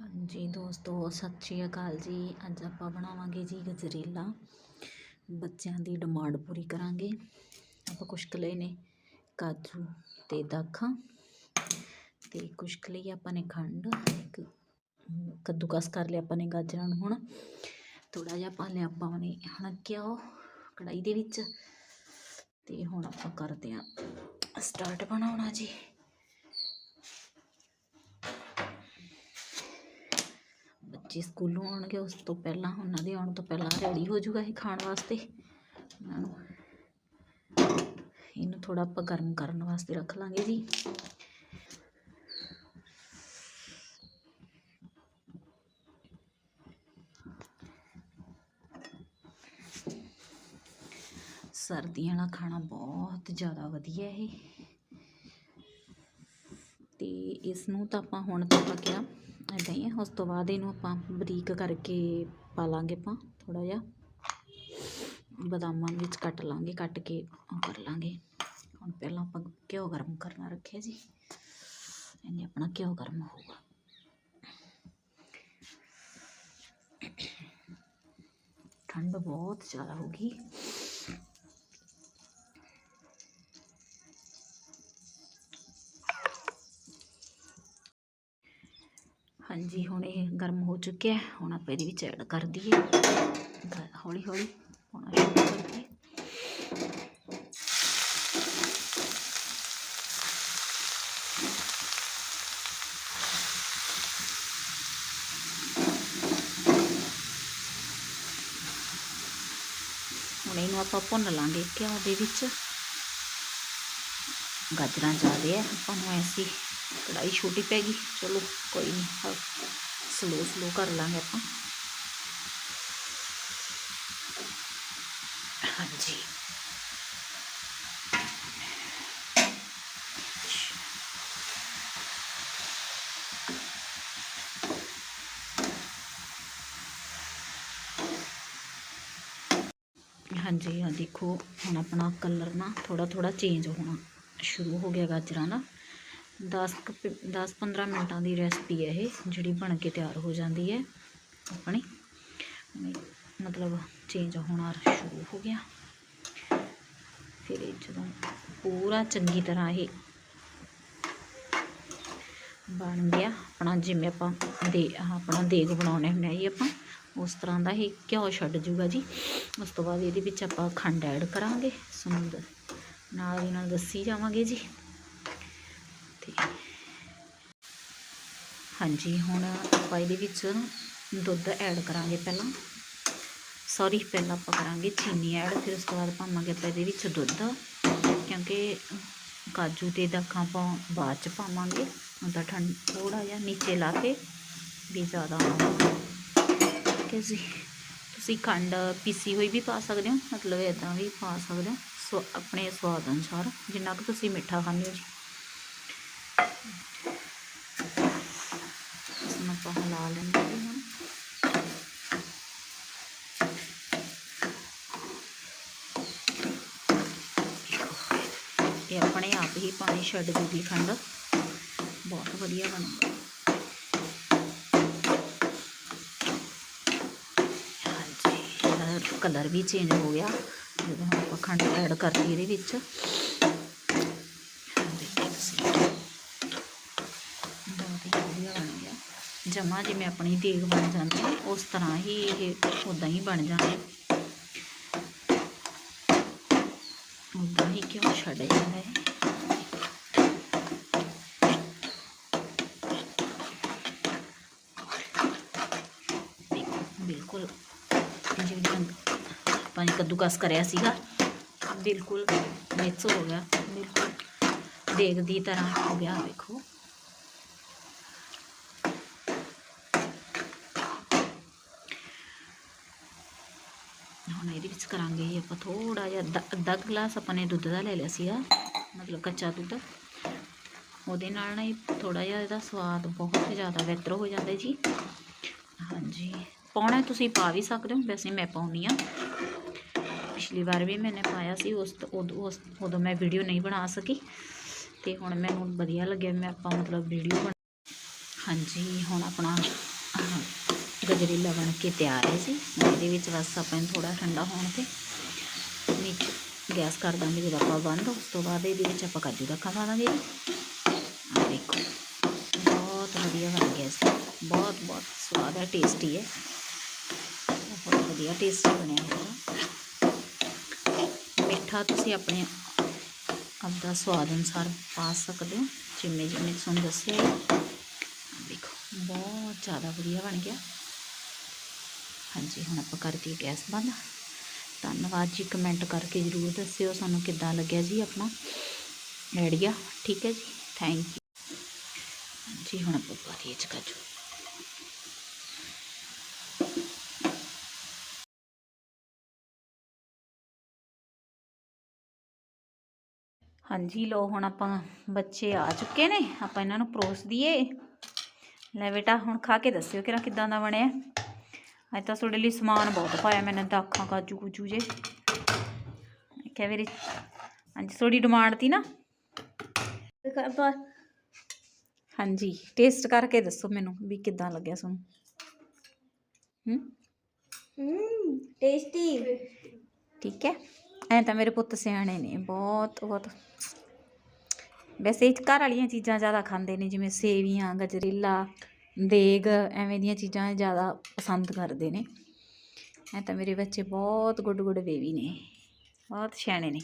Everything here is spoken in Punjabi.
ਹਾਂਜੀ, ਦੋਸਤੋ, ਸਤਿ ਸ਼੍ਰੀ ਅਕਾਲ ਜੀ। ਅੱਜ ਆਪਾਂ ਬਣਾਵਾਂਗੇ ਜੀ ਗਜਰੇਲਾ। ਬੱਚਿਆਂ ਦੀ ਡਿਮਾਂਡ ਪੂਰੀ ਕਰਾਂਗੇ। ਆਪਾਂ ਕੁਛ ਕੁ ਲਏ ਨੇ, ਕਾਜੂ ਤੇ ਦਾਖਾਂ ਤੇ ਕੁਛ ਕੁ ਲਈ ਆਪਾਂ ਨੇ ਖੰਡ। ਇੱਕ ਕੱਦੂਕਸ ਕਰ ਲਿਆ ਆਪਾਂ ਨੇ ਗਾਜਰਾਂ ਨੂੰ ਹੁਣ। ਥੋੜਾ ਜਿਹਾ ਪਾ ਲਿਆ ਆਪਾਂ ਨੇ ਹੁਣ ਘਿਓ ਕੜਾਈ ਦੇ ਵਿੱਚ। ਤੇ ਹੁਣ ਆਪਾਂ ਕਰਦੇ ਆਂ ਸਟਾਰਟ ਬਣਾਉਣਾ ਜੀ। ਬੱਚੇ ਸਕੂਲੋਂ ਆਉਣਗੇ, ਉਸ ਤੋਂ ਪਹਿਲਾਂ ਉਹਨਾਂ ਦੇ ਆਉਣ ਤੋਂ ਪਹਿਲਾਂ ਰੈਡੀ ਹੋ ਜਾਊਗਾ ਇਹ ਖਾਣ ਵਾਸਤੇ। ਇਹਨਾਂ ਨੂੰ ਇਹਨੂੰ ਥੋੜਾ ਆਪਾਂ ਗਰਮ ਕਰਨ ਵਾਸਤੇ ਰੱਖ ਲਾਂਗੇ ਜੀ। ਸਰਦੀਆਂ ਵਾਲਾ ਖਾਣਾ ਬਹੁਤ ਜ਼ਿਆਦਾ ਵਧੀਆ ਇਹ। ਤੇ ਇਸ ਨੂੰ ਤਾਂ ਆਪਾਂ ਹੁਣ ਤਾਂ ਆਪਾਂ ਕਿਹਾ ਇੱਦਾਂ ਹੀ ਹੈ ਉਸ ਤੋਂ ਬਾਅਦ ਇਹਨੂੰ ਆਪਾਂ ਬਰੀਕ ਕਰਕੇ ਪਾ ਲਾਂਗੇ ਆਪਾਂ ਥੋੜਾ ਜਿਹਾ। ਬਦਾਮਾਂ ਵਿੱਚ ਕੱਟ ਲਾਂਗੇ, ਕੱਟ ਕੇ ਉਹ ਕਰ ਲਾਂਗੇ। ਹੁਣ ਪਹਿਲਾਂ ਆਪਾਂ ਘਿਓ ਗਰਮ ਕਰਨਾ ਰੱਖਿਆ ਜੀ ਇਹਨੇ ਆਪਣਾ ਘਿਓ ਗਰਮ ਹੋਊਗਾ। ਠੰਡ ਬਹੁਤ ਜ਼ਿਆਦਾ ਹੋ ਗਈ। ਹਾਂਜੀ, ਹੁਣ ਇਹ ਗਰਮ ਹੋ ਚੁੱਕਿਆ ਹੁਣ ਆਪਾਂ ਇਹਦੇ ਵਿੱਚ ਐਡ ਕਰ ਦਈਏ। ਹੌਲੀ ਹੌਲੀ ਪਾਉਣਾ ਸ਼ੁਰੂ ਕਰ ਦਈਏ। ਹੁਣ ਇਹਨੂੰ ਆਪਾਂ ਭੁੰਨ ਲਾਂਗੇ ਘਿਓ ਦੇ ਵਿੱਚ। ਗਾਜਰਾਂ ਜ਼ਿਆਦੇ ਹੈ ਆਪਾਂ ਨੂੰ ਐਸੀ ਕੜਾਈ ਛੋਟੀ ਪੈ ਗਈ ਚਲੋ ਕੋਈ ਨਹੀਂ ਸਲੋ ਸਲੋ ਕਰ ਲਾਂਗੇ ਆਪਾਂ ਹਾਂਜੀ ਹਾਂਜੀ ਆ ਦੇਖੋ ਹੁਣ ਆਪਣਾ ਕਲਰ ਨਾ ਥੋੜਾ ਥੋੜਾ ਚੇਂਜ ਹੋਣਾ ਸ਼ੁਰੂ ਹੋ ਗਿਆ ਗਾਜਰਾਂ ਦਾ 10 10 15 ਮਿੰਟਾਂ ਦੀ ਰੈਸਪੀ ਹੈ ਇਹ, ਜਿਹੜੀ ਬਣ ਕੇ ਤਿਆਰ ਹੋ ਜਾਂਦੀ ਹੈ। ਆਪਣੀ ਮਤਲਬ ਚੇਂਜ ਹੋਣਾ ਸ਼ੁਰੂ ਹੋ ਗਿਆ। ਫਿਰ ਇਹ ਜਦੋਂ ਪੂਰਾ ਚੰਗੀ ਤਰ੍ਹਾਂ ਇਹ ਬਣ ਗਿਆ, ਆਪਣਾ ਜਿਵੇਂ ਆਪਾਂ ਦੇ ਆਪਣਾ ਦੇਗ ਬਣਾਉਣੇ ਹੁੰਦੇ ਆ ਜੀ ਆਪਾਂ, ਉਸ ਤਰ੍ਹਾਂ ਦਾ ਇਹ ਘਿਓ ਛੱਡ ਜੂਗਾ ਜੀ। ਉਸ ਤੋਂ ਬਾਅਦ ਇਹਦੇ ਵਿੱਚ ਆਪਾਂ ਖੰਡ ਐਡ ਕਰਾਂਗੇ ਸੁੰਦਰ ਨਾਲ ਦੀ ਨਾਲ ਦੱਸੀ ਜਾਵਾਂਗੇ ਜੀ। ਤੇ ਹਾਂਜੀ, ਹੁਣ ਆਪਾਂ ਇਹਦੇ ਵਿੱਚ ਦੁੱਧ ਐਡ ਕਰਾਂਗੇ ਪਹਿਲਾਂ। ਸੌਰੀ ਪਹਿਲਾਂ ਆਪਾਂ ਕਰਾਂਗੇ ਚੀਨੀ ਐਡ ਫਿਰ ਉਸ ਤੋਂ ਬਾਅਦ ਪਾਵਾਂਗੇ ਆਪਾਂ ਇਹਦੇ ਵਿੱਚ ਦੁੱਧ। ਕਿਉਂਕਿ ਕਾਜੂ ਤੇ ਦਾਖਾਂ ਆਪਾਂ ਬਾਅਦ ਚ ਪਾਵਾਂਗੇ। ਉਹਦਾ ਠੰਡ ਥੋੜਾ ਜਿਹਾ ਨੀਚੇ ਲਾ ਕੇ ਵੀ ਜ਼ਿਆਦਾ ਠੀਕ ਹੈ ਜੀ। ਤੁਸੀਂ ਖੰਡ ਪੀਸੀ ਹੋਈ ਵੀ ਪਾ ਸਕਦੇ ਹੋ, ਮਤਲਬ ਇਦਾਂ ਵੀ ਪਾ ਸਕਦੇ ਹੋ। ਸੋ, ਆਪਣੇ ਸਵਾਦ ਅਨੁਸਾਰ, ਜਿੰਨਾ ਕੁ ਤੁਸੀਂ ਮਿੱਠਾ ਖਾਂਦੇ ਹੋ ਜੀ ਇਸ ਨੂੰ ਆਪਾਂ ਹਿਲਾ ਲੈਂਦੇ ਹਾਂ ਇਹ ਆਪਣੇ ਆਪ ਹੀ ਪਾਣੀ ਛੱਡ ਦੂਗੀ ਖੰਡ ਬਹੁਤ ਵਧੀਆ ਬਣੂਗਾ ਹਾਂਜੀ ਕਲਰ ਵੀ ਚੇਂਜ ਹੋ ਗਿਆ ਜਦੋਂ ਆਪਾਂ ਖੰਡ ਐਡ ਕਰਤੀ ਇਹਦੇ ਵਿੱਚ ਬਹੁਤ ਹੀ ਵਧੀਆ ਬਣ ਗਿਆ ਜਮਾ ਜਿਵੇਂ ਆਪਣੀ ਦੇਗ ਬਣ ਜਾਂਦੀ ਹੈ, ਉਸ ਤਰ੍ਹਾਂ ਹੀ ਇਹ ਉਦਾਂ ਹੀ ਬਣ ਜਾਂਦੇ ਉਦਾਂ ਹੀ ਕਿਉਂ ਛੱਡ ਜਾਂਦਾ ਹੈ ਬਿਲਕੁਲ ਜਿਹੜੀ ਆਪਾਂ ਨੇ ਕੱਦੂਕਸ ਕਰਿਆ ਸੀਗਾ, ਬਿਲਕੁਲ ਮਿਕਸ ਹੋ ਗਿਆ, ਬਿਲਕੁਲ। ਦੇਗ ਦੀ ਤਰ੍ਹਾਂ ਹੋ ਗਿਆ ਵੇਖੋ। ਹੁਣ ਇਹਦੇ ਵਿੱਚ ਕਰਾਂਗੇ ਜੀ ਆਪਾਂ ਥੋੜਾ ਜਿਹਾ ਅੱਧਾ ਅੱਧਾ ਗਲਾਸ ਆਪਾਂ ਨੇ ਦੁੱਧ ਦਾ ਲੈ ਲਿਆ ਸੀਗਾ, ਮਤਲਬ ਕੱਚਾ ਦੁੱਧ। ਉਹਦੇ ਨਾਲ ਨਾ ਥੋੜਾ ਜਿਹਾ ਇਹਦਾ ਸਵਾਦ ਬਹੁਤ ਜ਼ਿਆਦਾ ਬਿਹਤਰ ਹੋ ਜਾਂਦਾ ਜੀ। ਹਾਂਜੀ, ਪਾਉਣਾ ਤੁਸੀਂ ਪਾ ਵੀ ਸਕਦੇ ਹੋ, ਵੈਸੇ ਮੈਂ ਪਾਉਣੀ ਆ ਪਿਛਲੀ ਵਾਰ ਵੀ ਮੈਨੇ ਪਾਇਆ ਸੀ, ਉਸ ਉਦੋਂ ਉਦੋਂ ਮੈਂ ਵੀਡੀਓ ਨਹੀਂ ਬਣਾ ਸਕੀ। ਤੇ ਹੁਣ ਮੈਨੂੰ ਵਧੀਆ ਲੱਗਿਆ, ਮੈਂ ਆਪਾਂ ਮਤਲਬ ਵੀਡੀਓ ਬਣ ਹਾਂਜੀ, ਹੁਣ ਆਪਣਾ ਗਜਰੇਲਾ ਬਣ ਕੇ ਤਿਆਰ ਹੈ ਜੀ। ਇਹਦੇ ਵਿੱਚ ਬਸ ਆਪਾਂ ਨੂੰ ਥੋੜਾ ਠੰਡਾ ਹੋਣ ਤੇ ਨੀਚੇ ਗੈਸ ਕਰ ਦਾਂਗੇ ਜਦੋਂ ਆਪਾਂ ਬੰਦ। ਉਸ ਤੋਂ ਬਾਅਦ ਇਹਦੇ ਵਿੱਚ ਆਪਾਂ ਕਾਜੂ ਦਾ ਖਾ ਦਾਂਗੇ ਆ ਦੇਖੋ, ਬਹੁਤ ਵਧੀਆ ਬਣ ਗਿਆ ਸੀ ਬਹੁਤ ਬਹੁਤ ਸਵਾਦ ਹੈ ਟੇਸਟੀ ਹੈ। ਬਹੁਤ ਵਧੀਆ ਟੇਸਟੀ ਬਣਿਆ ਹੋਇਆ। ਮਿੱਠਾ ਤੁਸੀਂ ਆਪਣੇ ਆਪਦਾ ਸਵਾਦ ਅਨੁਸਾਰ ਪਾ ਸਕਦੇ ਹੋ। ਜਿਵੇਂ ਜਿਵੇਂ ਤੁਹਾਨੂੰ ਦੱਸਿਆ ਹੈ। ਆਹ ਦੇਖੋ, ਬਹੁਤ ਜ਼ਿਆਦਾ ਵਧੀਆ ਬਣ ਗਿਆ। ਹਾਂਜੀ, ਹੁਣ ਆਪਾਂ ਕਰ ਗੈਸ ਬੰਦ। ਧੰਨਵਾਦ ਜੀ ਕਮੈਂਟ ਕਰਕੇ ਜਰੂਰ ਦੱਸਿਓ ਸਾਨੂੰ ਕਿੱਦਾਂ ਲੱਗਿਆ ਜੀ ਆਪਣਾ ਆਈਡੀਆ ਠੀਕ ਹੈ ਜੀ ਥੈਂਕ ਯੂ ਜੀ ਹੁਣ ਆਪਾਂ ਪਾ ਦਈਏ ਇਹ 'ਚ ਕਾਜੂ। ਹਾਂਜੀ ਲੋ ਹੁਣ ਆਪਾਂ ਬੱਚੇ ਆ ਚੁੱਕੇ ਨੇ, ਆਪਾਂ ਇਹਨਾਂ ਨੂੰ ਪਰੋਸ ਦਈਏ। ਲੈ ਬੇਟਾ, ਹੁਣ ਖਾ ਕੇ ਦੱਸਿਓ ਕਿ ਕਿਦਾਂ ਦਾ ਬਣਿਆ। ਅੱਜ ਤਾਂ ਤੁਹਾਡੇ ਲਈ ਸਮਾਨ ਬਹੁਤ ਪਾਇਆ ਮੈਨੇ ਅੱਖਾਂ ਕਾਜੂ ਕੁਜੂ ਜੇ। ਕਿਹਾ ਮੇਰੀ ਹਾਂਜੀ ਥੋੜੀ ਡਿਮਾਂਡ ਤੀ ਨਾ? ਹਾਂਜੀ ਟੇਸਟ ਕਰਕੇ ਦੱਸੋ ਮੈਨੂੰ ਵੀ ਕਿਦਾਂ ਲੱਗਿਆ ਤੁਹਾਨੂੰ। ਹੂੰ? ਟੇਸਟੀ ਠੀਕ ਹੈ। ਐ ਤਾਂ ਮੇਰੇ ਪੁੱਤ ਸਿਆਣੇ ਨੇ ਬਹੁਤ ਬਹੁਤ। ਵੈਸੇ ਇਹ ਘਰ ਵਾਲੀਆਂ ਚੀਜ਼ਾਂ ਜ਼ਿਆਦਾ ਖਾਂਦੇ ਨੇ ਜਿਵੇਂ ਸੇਵੀਆਂ ਗਜਰੇਲਾ ਦੇਗ ਐਵੇਂ ਦੀਆਂ ਚੀਜ਼ਾਂ ਜ਼ਿਆਦਾ ਪਸੰਦ ਕਰਦੇ ਨੇ। ਐ ਤਾਂ ਮੇਰੇ ਬੱਚੇ ਬਹੁਤ ਗੁੱਡ ਗੁੱਡ ਬੇਬੀ ਨੇ, ਬਹੁਤ ਸਿਆਣੇ ਨੇ।